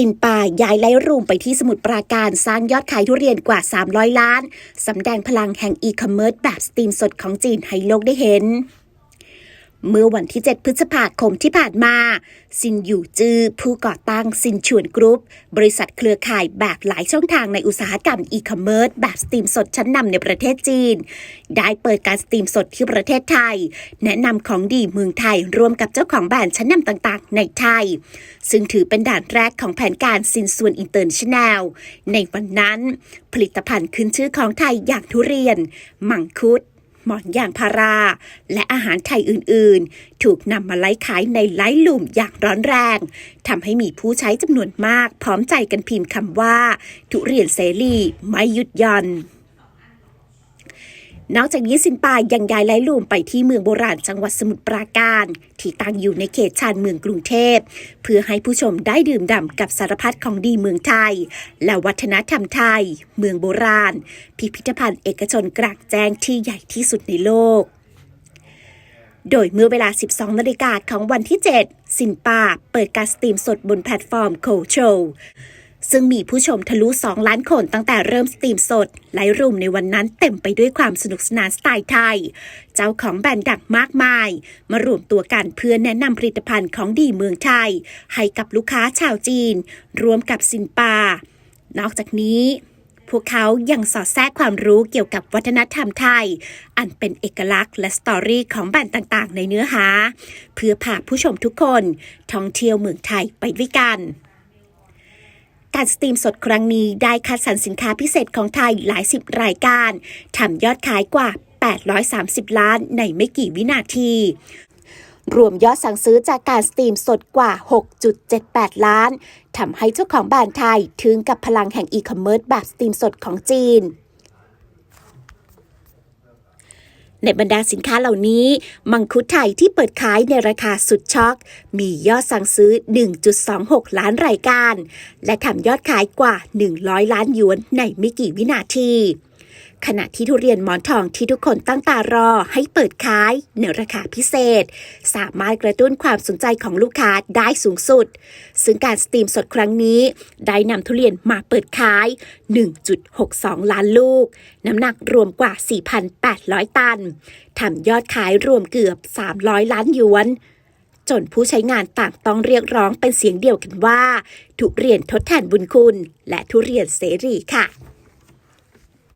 จินป่าย้ายไล่รูมไปที่สมุทรปราการสร้างยอดขายทุเรียนกว่า 300 ล้าน สำแดงพลังแห่งอีคอมเมิร์ซแบบสตรีมสดของจีนให้โลกได้เห็น เมื่อวันที่ 7 พฤษภาคมที่ผ่านมา ซินอยู่จือ ผู้ก่อตั้งซินชวนกรุ๊ป บริษัทเครือข่ายแบบหลายช่องทางในอุตสาหกรรมอีคอมเมิร์ซแบบสตรีมสดชั้นนำในประเทศจีน ได้เปิดการสตรีมสดที่ประเทศไทย แนะนำของดีเมืองไทยร่วมกับเจ้าของแบรนด์ชั้นนำต่างๆ ในไทย ซึ่งถือเป็นด่านแรกของแผนการซินส่วนอินเตอร์เนชั่นแนลในวันนั้น ผลิตภัณฑ์ขึ้นชื่อของไทยอย่างทุเรียน มังคุด หมอนยางพารา และอาหารไทยอื่นๆ ถูกนำมาไล่ขายในไลฟ์ลุมอย่างร้อนแรงทำให้มีผู้ใช้จำนวนมาก พร้อมใจกันพิมพ์คำว่า ทุเรียนเสรีไม่หยุดย่อน นอกจากนี้สินปายังย้ายไล่ลูมไปที่เมืองโบราณจังหวัดสมุทรปราการ ที่ตั้งอยู่ในเขตชานเมืองกรุงเทพ เพื่อให้ผู้ชมได้ดื่มด่ำกับสารพัดของดีเมืองไทย และวัฒนธรรมไทย เมืองโบราณ พิพิธภัณฑ์เอกชนกลางแจ้งที่ใหญ่ที่สุดในโลกโดยเมื่อเวลา 12 นาฬิกาของวันที่ 7 สินปาเปิดการสตรีมสดบนแพลตฟอร์มโคโช ซึ่งมีผู้ชมทะลุ 2 ล้านคนตั้งแต่เริ่มสตรีมสด ไลฟ์รูมในวันนั้นเต็มไปด้วยความสนุกสนานสไตล์ไทย เจ้าของแบรนด์ดังมากมาย มารวมตัวกันเพื่อแนะนำผลิตภัณฑ์ของดีเมืองไทย ให้กับลูกค้าชาวจีน รวมกับสินปา นอกจากนี้พวกเขายังสอดแทรกความรู้เกี่ยวกับวัฒนธรรมไทย อันเป็นเอกลักษณ์และสตอรี่ของแบรนด์ต่างๆ ในเนื้อหา เพื่อพาผู้ชมทุกคนท่องเที่ยวเมืองไทยไปด้วยกัน การสตรีมสดครั้งนี้ได้คัดสรรสินค้าพิเศษของไทยหลายสิบรายการทำยอดขายกว่า 830 ล้านในไม่กี่วินาที รวมยอดสั่งซื้อจากการสตรีมสดกว่า 6.78 ล้านทำให้เจ้าของแบรนด์ไทยถึงกับพลังแห่งอีคอมเมิร์ซแบบสตรีมสดของจีน ในบรรดาสินค้าเหล่านี้ มังคุดไทยที่เปิดขายในราคาสุดช็อก มียอดสั่งซื้อ 1.26 ล้านรายการ และทำยอดขายกว่า 100 ล้านหยวนในไม่กี่วินาที ขณะที่ทุเรียนหมอนทองที่ทุกคนตั้งตารอให้เปิดขายในราคาพิเศษ สามารถกระตุ้นความสนใจของลูกค้าได้สูงสุด ซึ่งการสตรีมสดครั้งนี้ ได้นำทุเรียนมาเปิดขาย 1.62 ล้านลูก น้ำหนักรวมกว่า 4,800 ตันทำยอดขายรวมเกือบ 300 ล้านหยวนจนผู้ใช้งานต่างต้องเรียกร้องเป็นเสียงเดียวกันว่า ทุเรียนทดแทนบุญคุณ และทุเรียนเสรีค่ะ